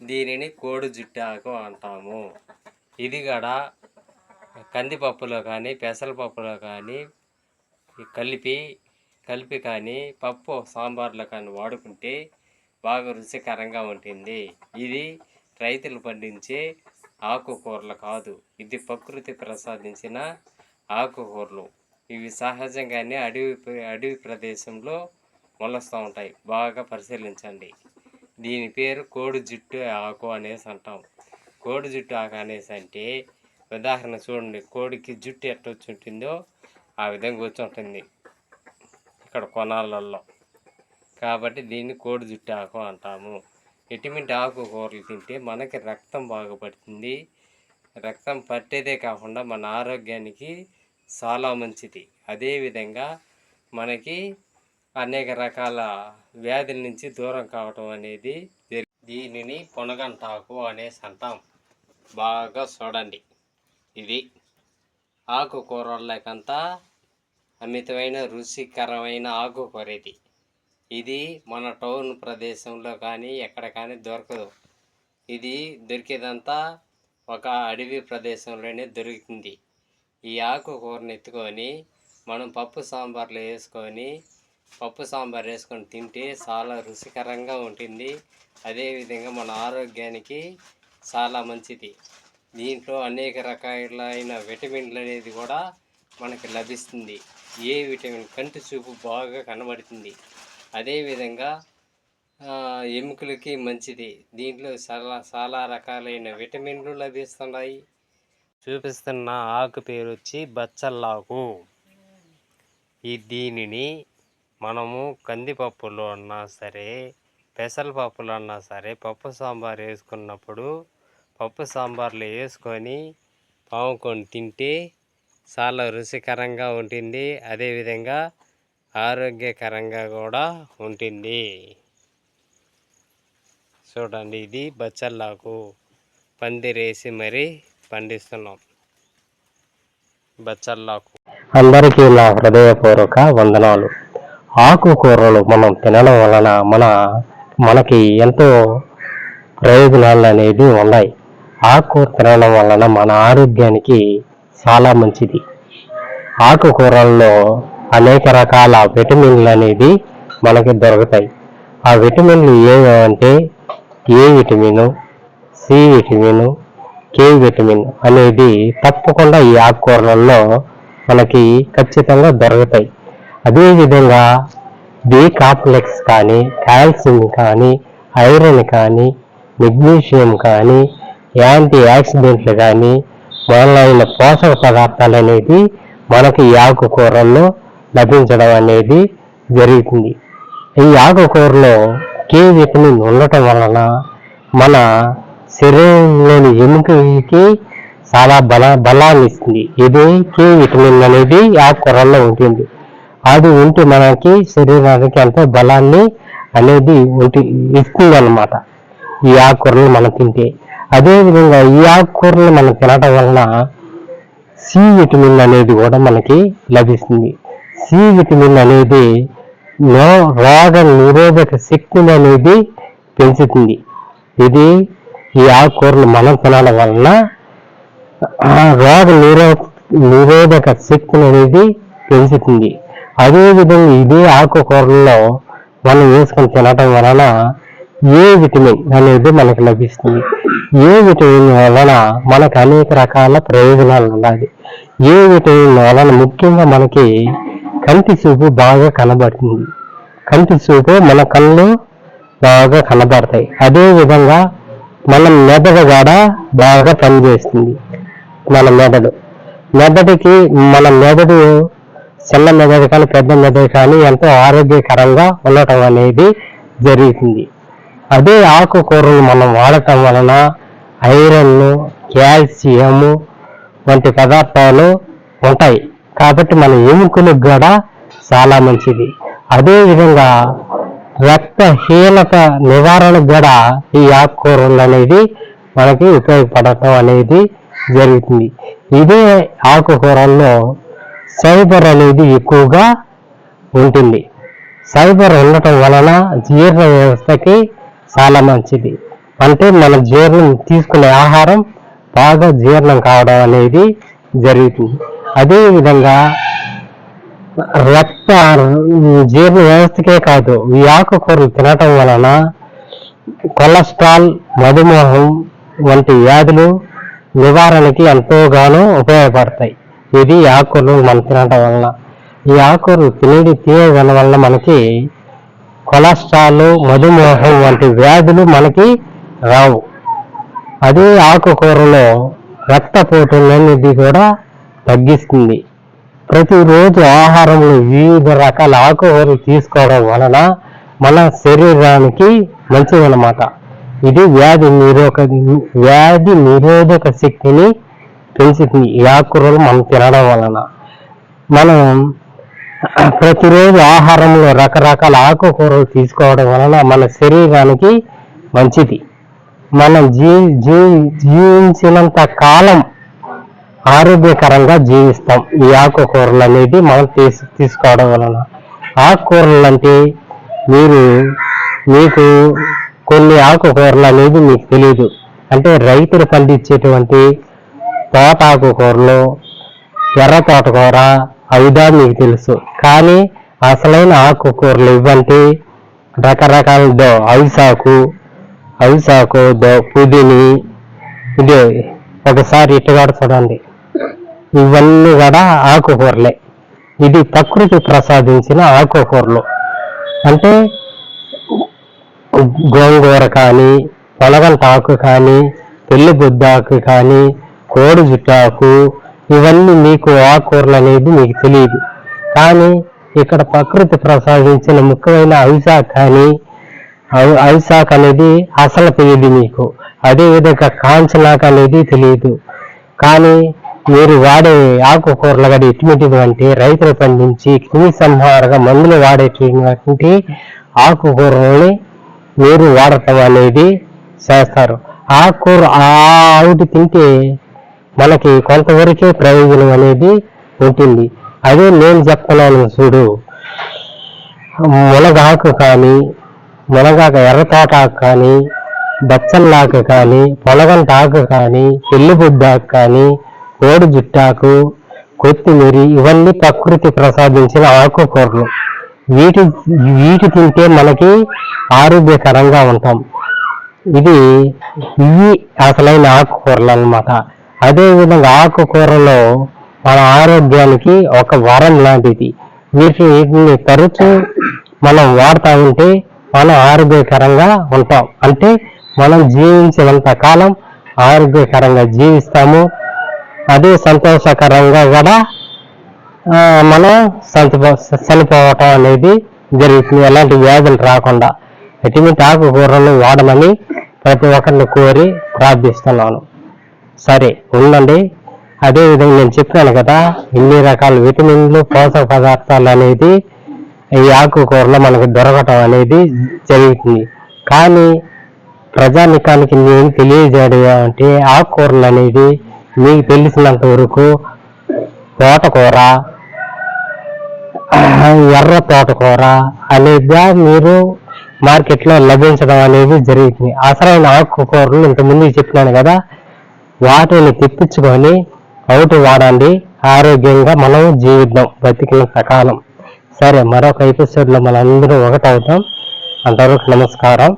దీనిని కోడి జుట్టాకు అంటాము. ఇది కూడా కందిపప్పులో కానీ పెసరపప్పులో కానీ కలిపి కలిపి కానీ పప్పు సాంబార్లో కానీ వాడుకుంటే బాగా రుచికరంగా ఉంటుంది. ఇది రైతులు పండించే ఆకుకూరలు కాదు. ఇది ప్రకృతి ప్రసాదించిన ఆకుకూరలు. ఇవి సహజంగానే అడవి అడవి ప్రదేశంలో మొలుస్తూ ఉంటాయి. బాగా పరిశీలించండి. దీని పేరు కోడి జుట్టు ఆకు అనేసి అంటాం. కోడి జుట్టు ఆకు అనేసి అంటే ఉదాహరణ చూడండి. కోడికి జుట్టు ఎట్ట వచ్చి ఉంటుందో ఆ విధంగా వచ్చి ఉంటుంది. ఇక్కడ కొనాలలో కాబట్టి దీన్ని కోడి జుట్టు ఆకు అంటాము. ఎటువంటి ఆకుకూరలు తింటే మనకి రక్తం బాగుపడుతుంది. రక్తం పట్టేదే కాకుండా మన ఆరోగ్యానికి చాలా మంచిది. అదేవిధంగా మనకి అనేక రకాల వ్యాధుల నుంచి దూరం కావటం అనేది దీనిని పొనగంటాకు అనేసి అంటాం బాగా చూడండి. ఇది ఆకుకూరలకంతా అమితమైన రుచికరమైన ఆకుకూర ఇది ఇది మన టౌన్ ప్రదేశంలో కానీ ఎక్కడ కానీ దొరకదు. ఇది దొరికేదంతా ఒక అడవి ప్రదేశంలోనే దొరుకుతుంది ఈ ఆకుకూరని ఎత్తుకొని మనం పప్పు సాంబార్లో వేసుకొని పప్పు సాంబార్ వేసుకొని తింటే చాలా రుచికరంగా ఉంటుంది. అదేవిధంగా మన ఆరోగ్యానికి చాలా మంచిది. దీంట్లో అనేక రకాలైన విటమిన్లు అనేది కూడా మనకి లభిస్తుంది. ఏ విటమిన్ కంటి చూపు బాగా కనబడుతుంది. అదేవిధంగా ఎముకలకి మంచిది. దీంట్లో చాలా చాలా రకాలైన విటమిన్లు లభిస్తున్నాయి. చూపిస్తున్న ఆకు పేరు వచ్చి బచ్చల్లాకు. ఈ దీనిని మనము కందిపప్పులో అన్నా సరే పెసరపప్పులో అన్నా సరే పప్పు సాంబార్ వేసుకున్నప్పుడు పప్పు సాంబార్లో వేసుకొని పాముకొని తింటే చాలా రుచికరంగా ఉంటుంది. అదేవిధంగా ఆరోగ్యకరంగా కూడా ఉంటుంది. చూడండి ఇది బచ్చల్లాకు పందిరేసి మరీ పండిస్తున్నాం. బచ్చల్లాకు. అందరికీ నా హృదయపూర్వక వందనాలు. ఆకుకూరలు మనం తినడం వలన మన మనకి ఎంతో ప్రయోజనాలు అనేవి ఉన్నాయి. ఆకుకూర తినడం వలన మన ఆరోగ్యానికి చాలా మంచిది. ఆకుకూరల్లో అనేక రకాల విటమిన్లు అనేది మనకి దొరుకుతాయి. ఆ విటమిన్లు ఏమంటే A vitamin C vitamin K vitamin అనేది తప్పకుండా ఈ ఆకుకూరలలో మనకి ఖచ్చితంగా దొరుకుతాయి. అదేవిధంగా బి కాంప్లెక్స్ కానీ కాల్షియం కానీ ఐరన్ కానీ మెగ్నీషియం కానీ యాంటీ ఆక్సిడెంట్లు కానీ మొదలైన పోషక పదార్థాలు అనేది మనకి ఈ ఆకుకూరల్లో లభించడం అనేది జరుగుతుంది. ఈ ఆకుకూరలో కే విటమిన్ ఉండటం వలన మన శరీరంలోని ఎముకకి చాలా బల బలాన్ని ఇస్తుంది. ఇది కే విటమిన్ అనేది ఆకుకూరల్లో ఉంటుంది. అది ఉంటే మనకి శరీరానికి ఎంతో బలాన్ని అనేది ఉంటే ఎక్కువ అనమాట ఈ ఆకుకూరలు మనం తింటే. అదేవిధంగా ఈ ఆకుకూరలు మనం తినటం వలన సి విటమిన్ అనేది కూడా మనకి లభిస్తుంది. సి విటమిన్ అనేది రోగ నిరోధక శక్తిని అనేది పెంచుతుంది. ఇది ఈ ఆకుకూరలు మనం తినడం వలన రోగ నిరో నిరోధక శక్తిని అనేది పెంచుతుంది. అదేవిధంగా ఇదే ఆకుకూరల్లో మనం వేసుకొని తినటం వలన ఏ విటమిన్ అనేది మనకు లభిస్తుంది? ఏ విటమిన్ వలన మనకు అనేక రకాల ప్రయోజనాలు ఉన్నాయి ఏ విటమిన్ వలన ముఖ్యంగా మనకి కంటి చూపు బాగా కనబడుతుంది. కంటి చూపు మన కళ్ళు బాగా కనబడతాయి. అదేవిధంగా మన మెదడు కూడా బాగా పనిచేస్తుంది. మన మెదడు. మెదడుకి మన మెదడు చిన్న మెదడు కానీ పెద్ద మెదడు కానీ ఎంతో ఆరోగ్యకరంగా ఉండటం అనేది జరుగుతుంది అదే ఆకుకూరలు మనం వాడటం వలన ఐరన్ కాల్షియం వంటి పదార్థాలు ఉంటాయి. కాబట్టి మన ఎముకలకు కూడా చాలా మంచిది. అదేవిధంగా రక్తహీనత నివారణకు కూడా ఈ ఆకుకూరలు అనేది మనకి ఉపయోగపడటం అనేది జరుగుతుంది. ఇదే ఆకుకూరల్లో సైబర్ అనేది ఎక్కువగా ఉంటుంది. సైబర్ ఉండటం వలన జీర్ణ వ్యవస్థకి చాలా మంచిది. అంటే మన జీర్ణం తీసుకునే ఆహారం బాగా జీర్ణం కావడం అనేది జరుగుతుంది. అదేవిధంగా రక్త జీర్ణ వ్యవస్థకే కాదు ఈ ఆకుకూరలు తినటం వలన కొలెస్ట్రాల్ మధుమేహం వంటి వ్యాధులు నివారణకి ఎంతోగానో ఉపయోగపడతాయి. ఇది ఈ మనం తినటం వలన. ఈ ఆకుకూరలు తినేది తినేదాని వల్ల మనకి కొలెస్ట్రాల్ మధుమేహం వంటి వ్యాధులు మనకి రావు. అదే ఆకుకూరలో రక్తపోటులనేది కూడా తగ్గిస్తుంది. ప్రతిరోజు ఆహారంలో వివిధ రకాల ఆకుకూరలు తీసుకోవడం వలన మన శరీరానికి మంచిదన్నమాట. ఇది వ్యాధి నిరోధక వ్యాధి నిరోధక శక్తిని పెంచుతుంది ఈ ఆకుకూరలు మనం తినడం వలన. మనం ప్రతిరోజు ఆహారంలో రకరకాల ఆకుకూరలు తీసుకోవడం వలన మన శరీరానికి మంచిది. మనం జీ జీ జీవించినంత కాలం ఆరోగ్యకరంగా జీవిస్తాం. ఈ ఆకుకూరలు అనేది మనం తీసు తీసుకోవడం వలన. ఆకుకూరలు అంటే మీరు మీకు కొన్ని ఆకుకూరలు అనేది మీకు తెలియదు అంటే రైతులు పండించేటువంటి తోట ఆకుకూరలు ఎర్ర తోటకూర అవిదా మీకు తెలుసు. కానీ అసలైన ఆకుకూరలు ఇవ్వంటే రకరకాల దో అవిసాకు అవిసాకు దో పుదిని. ఇది ఒకసారి ఇట్టుగాడు చూడండి. ఇవన్నీ కూడా ఆకుకూరలే. ఇది ప్రకృతి ప్రసాదించిన ఆకుకూరలు. అంటే గోంగూర కానీ పొలగంట ఆకు కానీ పెళ్ళి బుద్ధాకు కానీ కోడి జుట్టాకు ఇవన్నీ మీకు ఆకుకూరలు అనేది మీకు తెలియదు. కానీ ఇక్కడ ప్రకృతి ప్రసాదించిన ముఖ్యమైన అవిశాఖ కానీ అవి- అవిసాక్ అనేది అసలు తెలియదు మీకు. అదే విధంగా కాంచనాక్ అనేది తెలియదు. కానీ మీరు వాడే ఆకుకూరలు కానీ ఎటువంటివి అంటే రైతులు పండించి క్రిమి సంహారగా మందులు వాడేటువంటి ఆకుకూరలని మీరు వాడటం అనేది చేస్తారు. ఆకుకూర ఆ ఆవుటి తింటే మనకి కొంతవరకే ప్రయోజనం అనేది ఉంటుంది. అదే నేను చెప్తున్నాను చూడు. మునగాకు కానీ మునగాకు ఎర్రతోటాకు కానీ బచ్చల్లాకు కానీ పొలగంటాకు కానీ పెళ్ళిబుడ్డ కానీ కోడి జుట్టాకు కొత్తిమీర ఇవన్నీ ప్రకృతి ప్రసాదించిన ఆకుకూరలు. వీటి వీటి తింటే మనకి ఆరోగ్యకరంగా ఉంటాం. ఇది ఇవి అసలైన ఆకుకూరలు అన్నమాట. అదేవిధంగా ఆకుకూరలో మన ఆరోగ్యానికి ఒక వరం లాంటిది. వీటిని తరచూ మనం వాడుతూ ఉంటే మనం ఆరోగ్యకరంగా ఉంటాం. అంటే మనం జీవించినంత కాలం ఆరోగ్యకరంగా జీవిస్తాము. అదే సంతోషకరంగా కూడా మనం చనిపో చనిపోవటం అనేది జరుగుతుంది. ఎలాంటి వ్యాధులు రాకుండా ఎటువంటి ఆకుకూరలు వాడమని ప్రతి ఒక్కరిని కోరి ప్రార్థిస్తున్నాను. సరే ఉండండి. అదేవిధంగా నేను చెప్పాను కదా ఇన్ని రకాల విటమిన్లు పోషక పదార్థాలు అనేది ఈ ఆకుకూరలో మనకు దొరకటం అనేది జరుగుతుంది. కానీ ప్రజానికానికి నేను తెలియజేయడం అంటే ఆకుకూరలు అనేది మీకు తెలిసినంత వరకు తోటకూర ఎర్ర తోటకూర అనేది మీరు మార్కెట్లో లభించడం అనేది జరుగుతుంది. అసలైన ఆకుకూరలు ఇంతకుముందు చెప్పినాను కదా వాటిని తెప్పించుకొని అవుట్ వాడండి. ఆరోగ్యంగా మనం జీవిద్దాం. బతికిన సకాలం సరే మరొక ఎపిసోడ్లో మనందరూ ఒకటవుతాం. అంతవరకు నమస్కారం.